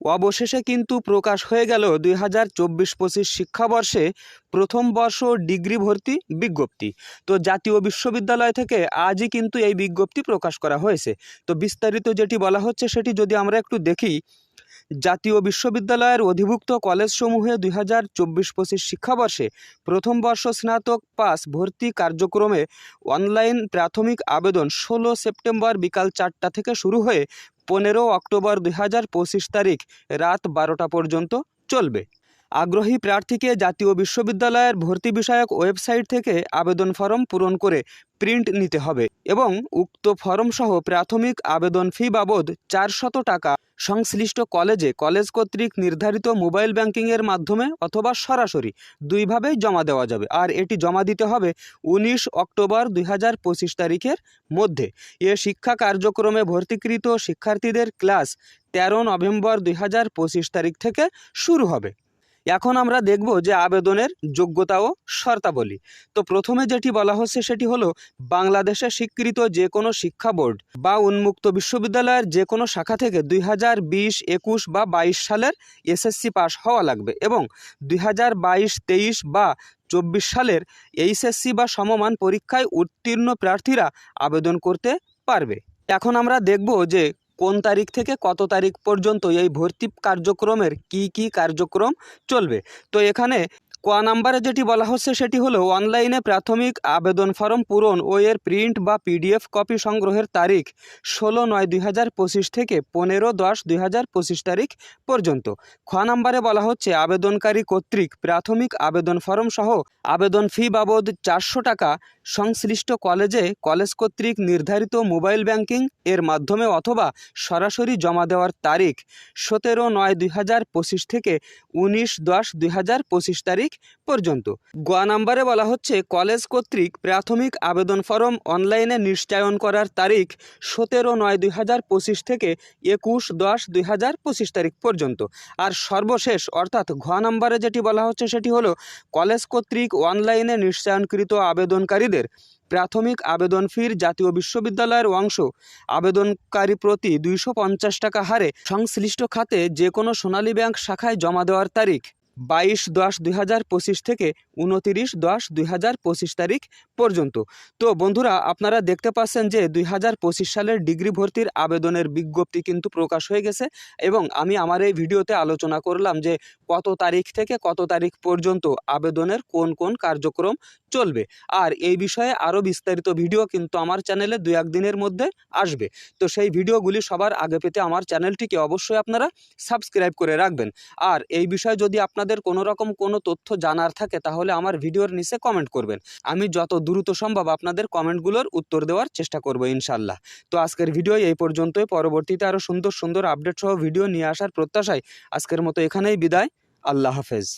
অবশেষে কিন্তু প্রকাশ হয়ে গেল দুই হাজার চব্বিশ পঁচিশ শিক্ষাবর্ষে প্রথম বর্ষ ডিগ্রি ভর্তি বিজ্ঞপ্তি। তো জাতীয় বিশ্ববিদ্যালয় থেকে আজই কিন্তু এই বিজ্ঞপ্তি প্রকাশ করা হয়েছে। তো বিস্তারিত যেটি বলা হচ্ছে সেটি যদি আমরা একটু দেখি জাতীয় বিশ্ববিদ্যালয়ের অধিভুক্ত কলেজসমূহে দুই হাজার চব্বিশ পঁচিশ শিক্ষাবর্ষে প্রথম বর্ষ স্নাতক পাস ভর্তি কার্যক্রমে অনলাইন প্রাথমিক আবেদন ষোলো সেপ্টেম্বর বিকাল চারটা থেকে শুরু হয়ে পনেরো অক্টোবর দুই হাজার পঁচিশ তারিখ রাত বারোটা পর্যন্ত চলবে। আগ্রহী প্রার্থীকে জাতীয় বিশ্ববিদ্যালয়ের ভর্তি বিষয়ক ওয়েবসাইট থেকে আবেদন ফর্ম পূরণ করে প্রিন্ট নিতে হবে এবং উক্ত ফর্মসহ প্রাথমিক আবেদন ফি বাবদ চারশত টাকা সংশ্লিষ্ট কলেজে কলেজ কর্তৃক নির্ধারিত মোবাইল ব্যাংকিংয়ের মাধ্যমে অথবা সরাসরি দুইভাবেই জমা দেওয়া যাবে। আর এটি জমা দিতে হবে উনিশ অক্টোবর দুই হাজার পঁচিশ তারিখের মধ্যে। এ শিক্ষা কার্যক্রমে ভর্তিকৃত শিক্ষার্থীদের ক্লাস তেরো নভেম্বর দুই হাজার পঁচিশ তারিখ থেকে শুরু হবে। এখন আমরা দেখব যে আবেদনের যোগ্যতা ও শর্তাবলী। তো প্রথমে যেটি বলা হচ্ছে সেটি হলো, বাংলাদেশে স্বীকৃত যে কোনো শিক্ষা বোর্ড বা উন্মুক্ত বিশ্ববিদ্যালয়ের যে কোনো শাখা থেকে দুই হাজার বিশ, একুশ বা বাইশ সালের এসএসসি পাস হওয়া লাগবে এবং দুই হাজার বাইশ, তেইশ বা চব্বিশ সালের এইচএসসি বা সমমান পরীক্ষায় উত্তীর্ণ প্রার্থীরা আবেদন করতে পারবে। এখন আমরা দেখব যে কোন তারিখ থেকে কত তারিখ পর্যন্ত এই ভর্তি কার্যক্রমের কি কি কার্যক্রম চলবে? তো এখানে ক নাম্বারে যেটি বলা হচ্ছে সেটি হলো অনলাইনে প্রাথমিক আবেদন ফর্ম পূরণ ও এর প্রিন্ট বা পিডিএফ কপি সংগ্রহের তারিখ ষোলো নয় দুই থেকে পনেরো দশ দুই তারিখ পর্যন্ত। খ নাম্বারে বলা হচ্ছে আবেদনকারী কর্তৃক প্রাথমিক আবেদন ফর্ম সহ আবেদন ফি বাবদ চারশো টাকা সংশ্লিষ্ট কলেজে কলেজ কর্তৃক নির্ধারিত মোবাইল ব্যাংকিং এর মাধ্যমে অথবা সরাসরি জমা দেওয়ার তারিখ সতেরো নয় দুই থেকে উনিশ দশ দুই পঁচিশ তারিখ পর্যন্ত। গ নাম্বারে বলা হচ্ছে, কলেজ কর্তৃক প্রাথমিক আবেদন ফরম অনলাইনে নিশ্চয়ন করার তারিখ সতেরো নয় দুই হাজার পঁচিশ থেকে একুশ দশ দুই হাজার পঁচিশ তারিখ পর্যন্ত। আর সর্বশেষ, অর্থাৎ ঘ নাম্বারে যেটি বলা হচ্ছে সেটি হলো, কলেজ কর্তৃক অনলাইনে নিশ্চয়নকৃত আবেদনকারীদের প্রাথমিক আবেদন ফির জাতীয় বিশ্ববিদ্যালয়ের অংশ। আবেদনকারী প্রতি দুইশো পঞ্চাশ টাকা হারে সংশ্লিষ্ট খাতে যে কোনো সোনালী ব্যাংক শাখায় জমা দেওয়ার তারিখ। বাইশ দশ দুই হাজার পঁচিশ থেকে উনতিরিশ দশ দুই হাজার পঁচিশ তারিখ পর্যন্ত। তো বন্ধুরা, আপনারা দেখতে পাচ্ছেন যে দুই হাজার পঁচিশ সালের ডিগ্রি ভর্তির আবেদনের বিজ্ঞপ্তি কিন্তু প্রকাশ হয়ে গেছে এবং আমি আমার এই ভিডিওতে আলোচনা করলাম যে কত তারিখ থেকে কত তারিখ পর্যন্ত আবেদনের কোন কোন কার্যক্রম চলবে। আর এই বিষয়ে আরও বিস্তারিত ভিডিও কিন্তু আমার চ্যানেলে দু একদিনের মধ্যে আসবে। তো সেই ভিডিওগুলি সবার আগে পেতে আমার চ্যানেলটিকে অবশ্যই আপনারা সাবস্ক্রাইব করে রাখবেন। আর এই বিষয়ে যদি আপনাদের কোনো রকম কোনো তথ্য জানার থাকে, তাহলে আমার ভিডিওর নিচে কমেন্ট করবেন। আমি যত দ্রুত সম্ভব আপনাদের কমেন্টগুলোর উত্তর দেওয়ার চেষ্টা করব ইনশাল্লাহ। তো আজকের ভিডিও এই পর্যন্তই। পরবর্তীতে আরও সুন্দর সুন্দর আপডেট সহ ভিডিও নিয়ে আসার প্রত্যাশায় আজকের মতো এখানেই বিদায়। আল্লাহ হাফেজ।